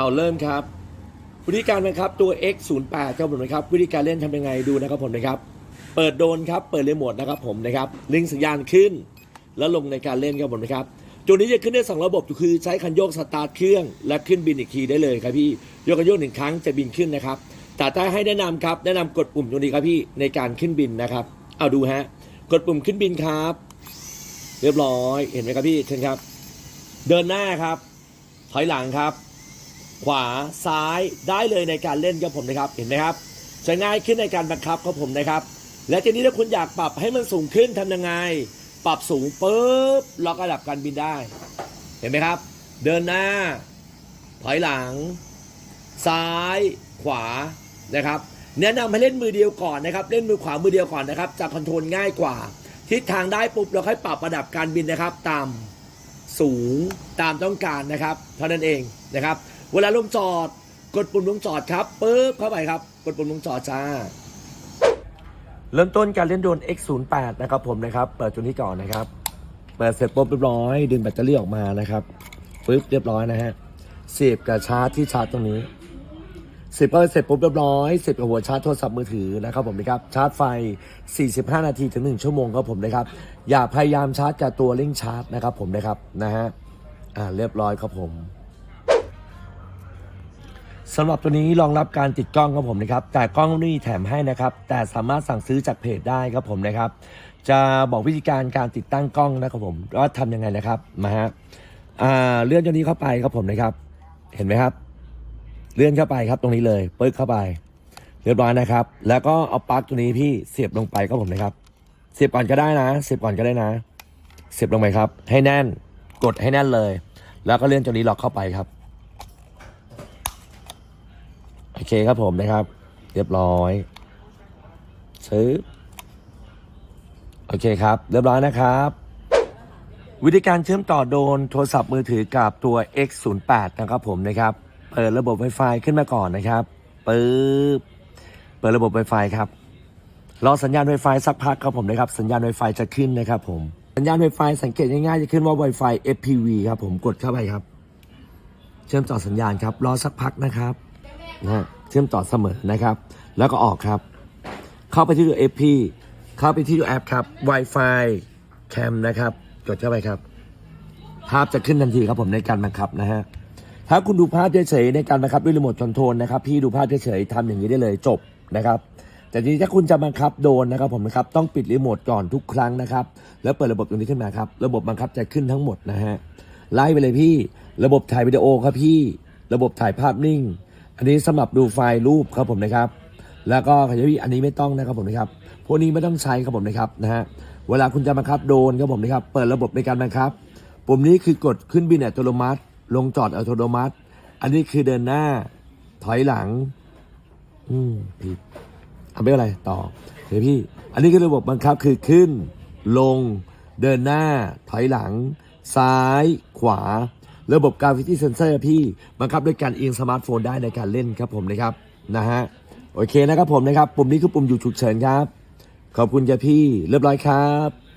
เอาเริ่มครับ วิธีการนะครับตัว x 0 8ครับผมนะครับวิธีการเล่นทำยังไงดูนะครับผมนะครับ เปิดโดนครับเปิดเรโมทนะครับผมนะครับลิงสัญญาณขึ้น แล้วลงในการเล่นครับผมนะครับตัวนี้จะขึ้นได้สองระบบคือใช้คันโยกสตาร์ทเครื่อง และขึ้นบินอีกทีได้เลยครับพี่โยกคันโยกหนึ่งครั้งจะบินขึ้นนะครับแต่ถ้าให้แนะนำครับแนะนำกดปุ่มตัวนี้ครับพี่ในการขึ้นบินนะครับ เอาดูฮะกดปุ่มขึ้นบินครับ เรียบร้อยเห็นไหมครับพี่เชิญครับ เดินหน้าครับ ถอยหลังครับ ขวาซ้ายได้เลยในการเล่นครับผมนะครับเห็นไหมครับจะง่ายขึ้นในการบังคับครับผมนะครับ และทีนี้ถ้าคุณอยากปรับให้มันสูงขึ้นทำยังไง ปรับสูงปุ๊บล็อกระดับการบินได้ เห็นไหมครับ เดินหน้า ถอยหลัง ซ้ายขวานะครับแนะนำให้เล่นมือเดียวก่อนนะครับ เล่นมือขวามือเดียวก่อนนะครับจะคอนโทรลง่ายกว่า ทิศทางได้ปุ๊บเราค่อยปรับระดับการบินนะครับ ตามสูงตามต้องการนะครับ เท่านั้นเองนะครับ เวลาลงจอด กดปุ่มลงจอดครับปุ๊บเข้าไปครับ กดปุ่มลงจอดจ้า เริ่มต้นการเล่นโดรน X08 นะครับผมนะครับ เปิดตัวนี้ก่อนนะครับ เปิดเสร็จปุ๊บเรียบร้อย ดึงแบตเตอรี่ออกมานะครับปุ๊บเรียบร้อยนะฮะเสียบกับชาร์จที่ชาร์จตรงนี้เสร็จก็เสร็จปุ๊บเรียบร้อยเสร็จกับหัวชาร์จโทรศัพท์มือถือนะครับผมนะครับชาร์จไฟ 45 นาทีถึง 1 ชั่วโมงครับผมนะครับ อย่าพยายามชาร์จกับตัวเร่งชาร์จนะครับผมนะครับนะฮะอ่าเรียบร้อยครับผม สำหรับตัวนี้รองรับการติดกล้องครับผมนะครับ แต่กล้องไม่แถมให้นะครับ แต่สามารถสั่งซื้อจากเพจได้ครับผมนะครับ จะบอกวิธีการการติดตั้งกล้องนะครับผมว่าทำยังไงนะครับมาฮะอ่าเลื่อนตัวนี้เข้าไปครับผมนะครับ เห็นไหมครับ เลื่อนเข้าไปครับตรงนี้เลยปึ๊กเข้าไป เรียบร้อยนะครับ แล้วก็เอาปลั๊กตัวนี้พี่เสียบลงไปครับผมนะครับ เสียบก่อนก็ได้นะ เสียบก่อนก็ได้นะ เสียบลงไปครับ ให้แน่นกดให้แน่นเลย แล้วก็เลื่อนตัวนี้ล็อกเข้าไปครับ โอเคครับผมนะครับ เรียบร้อย ซื้อ โอเคครับ เรียบร้อยนะครับ วิธีการเชื่อมต่อโดนโทรศัพท์มือถือกับตัว X08 นะครับผมนะครับ เปิดระบบ Wi-Fi ขึ้นมาก่อนนะครับปึ๊บเปิดระบบ Wi-Fi ครับรอสัญญาณ Wi-Fi สักพักครับผมนะครับ สัญญาณ Wi-Fi จะขึ้นนะครับผม สัญญาณ Wi-Fi สังเกตง่ายๆจะขึ้นว่า Wi-Fi FPV ครับผมกดเข้าไปครับ เชื่อมต่อสัญญาณครับ รอสักพักนะครับ นะเชื่อมต่อเสมอนะครับ แล้วก็ออกครับ เข้าไปที่ตัว FP เข้าไปที่ตัวแอปครับ Wi-Fi Cam นะครับ กดเข้าไปครับ ภาพจะขึ้นทันทีครับผมในการบังคับนะฮะถ้าคุณดูภาพเฉยๆในการบังคับด้วยรีโมทคอนโทรลนะครับ พี่ดูภาพเฉยๆทำอย่างนี้ได้เลยจบนะครับแต่ทีนี้ถ้าคุณจะบังคับโดนนะครับผมนะครับต้องปิดรีโมทก่อนทุกครั้งนะครับ แล้วเปิดระบบตรงนี้ขึ้นมาครับ ระบบบังคับจะขึ้นทั้งหมดนะฮะไล่ไปเลยพี่ ระบบถ่ายวิดีโอครับพี่ ระบบถ่ายภาพนิ่ง อันนี้สำหรับดูไฟล์รูปครับผมนะครับ แล้วก็ขยายอันนี้ไม่ต้องนะครับผมนะครับพวกนี้ไม่ต้องใช้ครับผมนะครับนะฮะเวลาคุณจะบังคับโดนครับผมนะครับ เปิดระบบในการบังคับ ปุ่มนี้คือกดขึ้นบินอัตโนมัติ ลงจอดอัตโนมัติ อันนี้คือเดินหน้า ถอยหลัง อืมผิดเอาไม่เป็นไรต่อเดี๋ยวพี่ อันนี้คือระบบบังคับคือขึ้น ลง เดินหน้า ถอยหลัง ซ้าย ขวา ระบบการวิธีเซนเซอร์พี่บังคับด้วยการเอียงสมาร์ทโฟนได้ในการเล่นครับผมนะครับนะฮะโอเคนะครับผมนะครับ ปุ่มนี้คือปุ่มอยู่ฉุกเฉินครับ ขอบคุณจ้ะพี่เรียบร้อยครับ